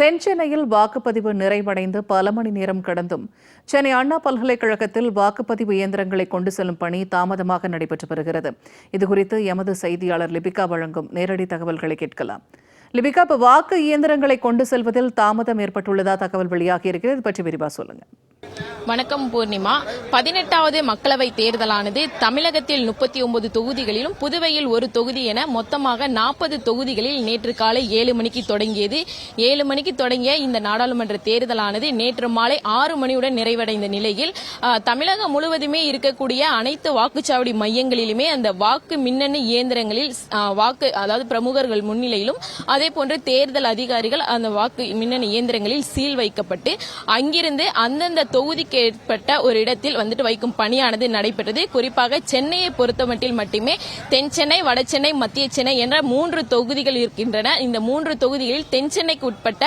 தென் சென்னையில் வாக்குப்பதிவு நிறைவடைந்து பல மணி நேரம் கடந்தும். சென்னை அண்ணா பல்கலைக்கழகத்தில் வாக்குப்பதிவு இயந்திரங்களை கொண்டு செல்லும் பணி தாமதமாக நடைபெற்று வருகிறது. இதுகுறித்து எமது செய்தியாளர் லிபிகா வழங்கும் நேரடி தகவல்களை கேட்கலாம். லிபிகா இப்போ வாக்கு இயந்திரங்களை கொண்டு செல்வதில் தாமதம் ஏற்பட்டுள்ளதா தகவல் வெளியாகி இருக்கிறது இது பற்றி விரிவா சொல்லுங்க. வணக்கம் பூர்ணிமா. பதினெட்டாவது மக்களவை தேர்தலானது தமிழகத்தில் முப்பத்தி ஒன்பது தொகுதிகளிலும் புதுவையில் ஒரு தொகுதி என மொத்தமாக நாற்பது தொகுதிகளில் நேற்று காலை ஏழு மணிக்கு தொடங்கியது. ஏழு மணிக்கு தொடங்கிய இந்த நாடாளுமன்ற தேர்தலானது நேற்று மாலை ஆறு மணியுடன் நிறைவடைந்த நிலையில் தமிழகம் முழுவதுமே இருக்கக்கூடிய அனைத்து வாக்குச்சாவடி மையங்களிலுமே அந்த வாக்கு மின்னணு இயந்திரங்களில் வாக்கு அதாவது பிரமுகர்கள் முன்னிலையிலும் அதே போன்று தேர்தல் அதிகாரிகள் அந்த வாக்கு மின்னணு இயந்திரங்களில் சீல் வைக்கப்பட்டு அங்கிருந்து அந்தந்த தொகுதிக்கு ஏற்பட்ட ஒரு இடத்தில் வந்துட்டு வைக்கும் பணியானது நடைபெற்றது. குறிப்பாக சென்னையை பொறுத்தமட்டில் மட்டுமே தென் சென்னை வட சென்னை மத்திய சென்னை என்ற மூன்று தொகுதிகள் இருக்கின்றன. இந்த மூன்று தொகுதிகளில் தென் சென்னைக்கு உட்பட்ட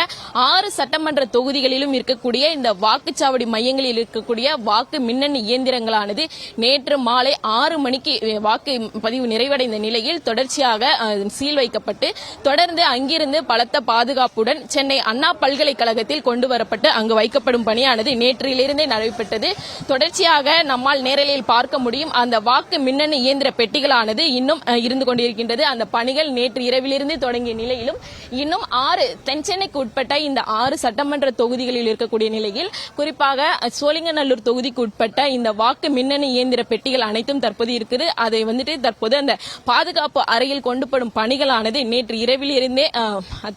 ஆறு சட்டமன்ற தொகுதிகளிலும் இருக்கக்கூடிய இந்த வாக்குச்சாவடி மையங்களில் இருக்கக்கூடிய வாக்கு மின்னணு இயந்திரங்களானது நேற்று மாலை ஆறு மணிக்கு வாக்கு பதிவு நிறைவடைந்த நிலையில் தொடர்ச்சியாக சீல் வைக்கப்பட்டு தொடர்ந்து அங்கிருந்து பலத்த பாதுகாப்புடன் சென்னை அண்ணா பல்கலைக்கழகத்தில் கொண்டு வரப்பட்டு அங்கு வைக்கப்படும் பணியானது நேற்று நேற்றிலிருந்தே நடைபெற்றது. தொடர்ச்சியாக நம்மால் நேரலையில் பார்க்க முடியும். அந்த வாக்கு மின்னணு இயந்திர பெட்டிகளானது இன்னும் இருந்து கொண்டிருக்கின்றது. அந்த பணிகள் நேற்று இரவிலிருந்து தொடங்கிய நிலையிலும் இன்னும் ஆறு தென்சென்னைக்கு உட்பட்ட இந்த ஆறு சட்டமன்ற தொகுதிகளில் இருக்கக்கூடிய நிலையில் குறிப்பாக சோழிங்கநல்லூர் தொகுதிக்கு உட்பட்ட இந்த வாக்கு மின்னணு இயந்திர பெட்டிகள் அனைத்தும் தற்போது இருக்குது. அதை வந்துட்டு தற்போது அந்த பாதுகாப்பு அறையில் கொண்டுபடும் பணிகளானது நேற்று இரவில் இருந்தே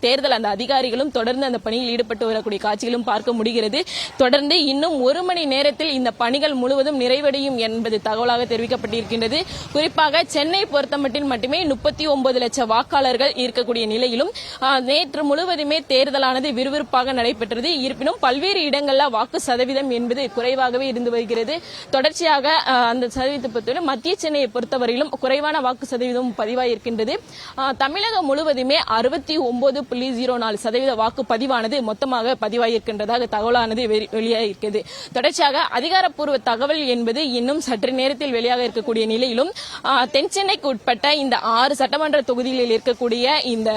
தேர்தல் அந்த அதிகாரிகளும் தொடர்ந்து அந்த பணியில் ஈடுபட்டு வரக்கூடிய காட்சிகளும் பார்க்க முடிகிறது. தொடர்ந்து இன்னும் ஒரு மணி நேரத்தில் இந்த பணிகள் முழுவதும் நிறைவடையும் என்பது தகவலாக தெரிவிக்கப்பட்டிருக்கின்றது. குறிப்பாக சென்னை பொறுத்தமட்டில் மட்டுமே முப்பத்தி ஒன்பது லட்சம் வாக்காளர்கள் இருக்கக்கூடிய நிலையிலும் நேற்று முழுவதுமே தேர்தலானது விறுவிறுப்பாக நடைபெற்றது. இருப்பினும் பல்வேறு இடங்களில் வாக்கு சதவீதம் என்பது குறைவாகவே இருந்து வருகிறது. தொடர்ச்சியாக அந்த சதவீதத்தை மத்திய சென்னையை பொறுத்தவரையிலும் குறைவான வாக்கு சதவீதம் பதிவாயிருக்கின்றது. தமிழகம் முழுவதுமே அறுபத்தி ஒன்பது புள்ளி ஜீரோ நாலு சதவீத வாக்கு பதிவானது மொத்தமாக பதிவாயிருக்கின்றதாக தகவலானது வெளி- வருகிறது தொடர்ச்சியாக அதிகாரப்பூர்வ தகவல் என்பது இன்னும் சற்று நேரத்தில் வெளியாக இருக்கக்கூடிய நிலையிலும் தென் சென்னைக்கு உட்பட்ட இந்த ஆறு சட்டமன்ற தொகுதிகளில் இருக்கக்கூடிய இந்த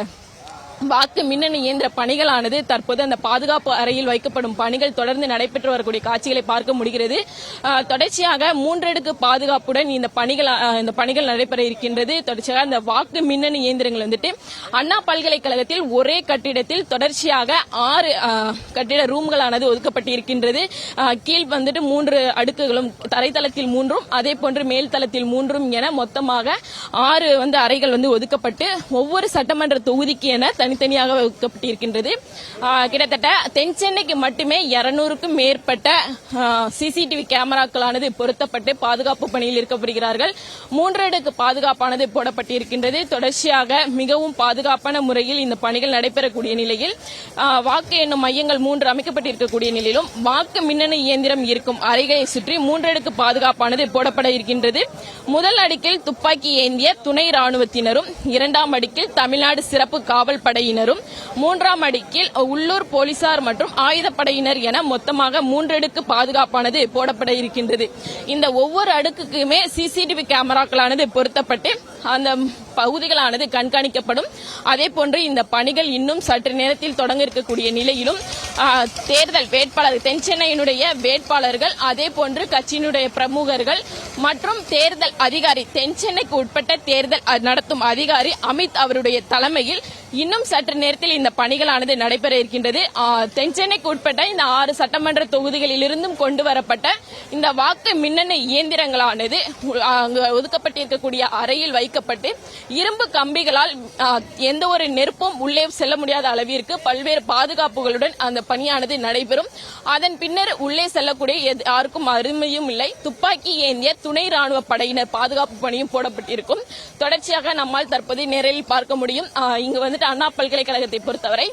வாக்கு மின்னணு இயந்திர பணிகளானது தற்போது அந்த பாதுகாப்பு அறையில் வைக்கப்படும் பணிகள் தொடர்ந்து நடைபெற்று வரக்கூடிய காட்சிகளை பார்க்க முடிகிறது. தொடர்ச்சியாக மூன்றடுக்கு பாதுகாப்புடன் இந்த பணிகள் இந்த பணிகள் நடைபெற இருக்கின்றது. தொடர்ச்சியாக அந்த வாக்கு மின்னணு இயந்திரங்கள் வந்துட்டு அண்ணா பல்கலைக்கழகத்தில் ஒரே கட்டிடத்தில் தொடர்ச்சியாக ஆறு கட்டிட ரூம்களானது ஒதுக்கப்பட்டு இருக்கின்றது கீழ் வந்துட்டு மூன்று அடுக்குகளும் தரைத்தளத்தில் மூன்றும் அதே போன்று மேல் தளத்தில் மூன்றும் என மொத்தமாக ஆறு வந்து அறைகள் வந்து ஒதுக்கப்பட்டு ஒவ்வொரு சட்டமன்ற தொகுதிக்கு என தனித்தனியாக ஒதுக்கப்பட்டிருக்கின்றது ஆஹ், கிட்டத்தட்ட தென் சென்னைக்கு மட்டுமே இருநூறுக்கும் மேற்பட்ட சிசிடிவி கேமராக்களானது பொருத்தப்பட்டு பாதுகாப்பு பணியில் இருக்கப்படுகிறார்கள் மூன்று அடுக்கு பாதுகாப்பானது போடப்பட்டிருக்கின்றது. தொடர்ச்சியாக மிகவும் பாதுகாப்பான முறையில் இந்த பணிகள் நடைபெறக்கூடிய நிலையில் வாக்கு எண்ணும் மையங்கள் மூன்று அமைக்கப்பட்டிருக்கக்கூடிய நிலையிலும் வாக்கு மின்னணு இயந்திரம் இருக்கும் அறைகளை சுற்றி மூன்றடுக்கு பாதுகாப்பானது போடப்பட இருக்கின்றது. முதல் அடுக்கில் துப்பாக்கி ஏந்திய துணை ராணுவத்தினரும் இரண்டாம் அடுக்கில் தமிழ்நாடு சிறப்பு காவல் படை படையினரும் மூன்றாம் அடுக்கில் உள்ளூர் போலீசார் மற்றும் ஆயுதப்படையினர் என மொத்தமாக மூன்றடுக்கு பாதுகாப்பானது போடப்பட இருக்கின்றது. இந்த ஒவ்வொரு அடுக்குக்குமே சிசிடிவி கேமராக்களானது பொருத்தப்பட்டு அந்த பகுதிகளானது கண்காணிக்கப்படும். அதே போன்று இந்த பணிகள் இன்னும் சற்று நேரத்தில் தொடங்க இருக்கக்கூடிய நிலையிலும் தேர்தல் வேட்பாளர் தென் சென்னையினுடைய வேட்பாளர்கள் அதே போன்று கட்சியினுடைய பிரமுகர்கள் மற்றும் தேர்தல் அதிகாரி தென் சென்னைக்கு உட்பட்ட தேர்தல் நடத்தும் அதிகாரி அமித் அவருடைய தலைமையில் இன்னும் சற்று நேரத்தில் இந்த பணிகளானது நடைபெற இருக்கின்றது. தென்சென்னைக்கு தென் சென்னைக்கு உட்பட்ட இந்த ஆறு சட்டமன்ற தொகுதிகளிலிருந்தும் கொண்டு வரப்பட்ட இந்த வாக்கு மின்னணு இயந்திரங்களானது அங்கு ஒதுக்கப்பட்டிருக்கக்கூடிய அறையில் வைக்கப்பட்டு இரும்பு கம்பிகளால் எந்த ஒரு நெருப்பும் உள்ளே செல்ல முடியாத அளவிற்கு பல்வேறு பாதுகாப்புகளுடன் அந்த பணியானது நடைபெறும். அதன் பின்னர் உள்ளே செல்லக்கூடிய எது- யாருக்கும் அருமையும் இல்லை. துப்பாக்கி ஏந்திய துணை ராணுவ படையினர் பாதுகாப்பு பணியும் போடப்பட்டிருக்கும். தொடர்ச்சியாக நம்மால் தற்போது நேரில் பார்க்க முடியும். இங்கு வந்து வந்துட்டு அண்ணா பல்கலைக்கழகத்தை பொறுத்தவரை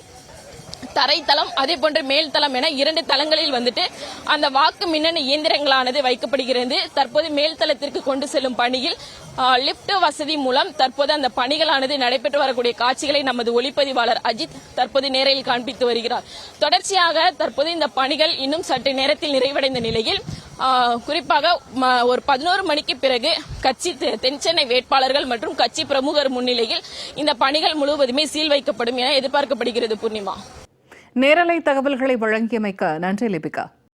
தரைத்தளம் அதே போன்று மேல் தளம் என இரண்டு தளங்களில் வந்துட்டு அந்த வாக்கு மின்னணு இயந்திரங்களானது வைக்கப்படுகிறது. தற்போது மேல் தளத்திற்கு கொண்டு செல்லும் பணியில் லிப்ட் வசதி மூலம் தற்போது அந்த பணிகளானது நடைபெற்று வரக்கூடிய காட்சிகளை நமது ஒளிப்பதிவாளர் அஜித் தற்போது நேரில் காண்பித்து வருகிறார். தொடர்ச்சியாக தற்போது இந்த பணிகள் இன்னும் சற்று நேரத்தில் நிறைவடைந்த நிலையில் குறிப்பாக ஒரு பதினோரு மணிக்கு பிறகு கட்சி தெ- தென்சென்னை வேட்பாளர்கள் மற்றும் கட்சி பிரமுகர் முன்னிலையில் இந்த பணிகள் முழுவதுமே சீல் வைக்கப்படும் என எதிர்பார்க்கப்படுகிறது பூர்ணிமா. நேரலை தகவல்களை வழங்கியமைக்க நன்றி லிபிகா.